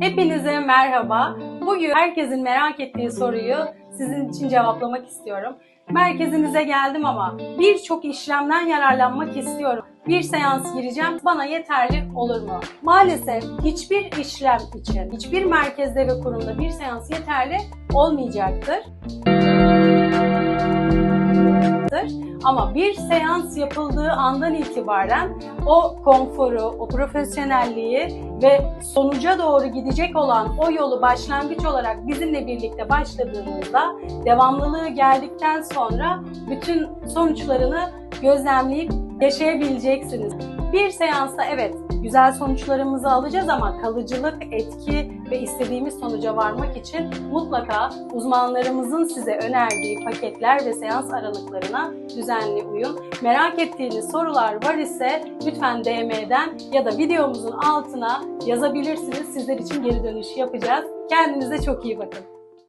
Hepinize merhaba. Bugün herkesin merak ettiği soruyu sizin için cevaplamak istiyorum. Merkezinize geldim ama birçok işlemden yararlanmak istiyorum. Bir seans gireceğim, bana yeterli olur mu? Maalesef hiçbir işlem için, hiçbir merkezde ve kurumda bir seans yeterli olmayacaktır. Ama bir seans yapıldığı andan itibaren o konforu, o profesyonelliği ve sonuca doğru gidecek olan o yolu başlangıç olarak bizimle birlikte başladığınızda devamlılığı geldikten sonra bütün sonuçlarını gözlemleyip yaşayabileceksiniz. Bir seansta evet güzel sonuçlarımızı alacağız ama kalıcılık, etki ve istediğimiz sonuca varmak için mutlaka uzmanlarımızın size önerdiği paketler ve seans aralıklarına düzenli uyun. Merak ettiğiniz sorular var ise lütfen DM'den ya da videomuzun altına yazabilirsiniz. Sizler için geri dönüş yapacağız. Kendinize çok iyi bakın.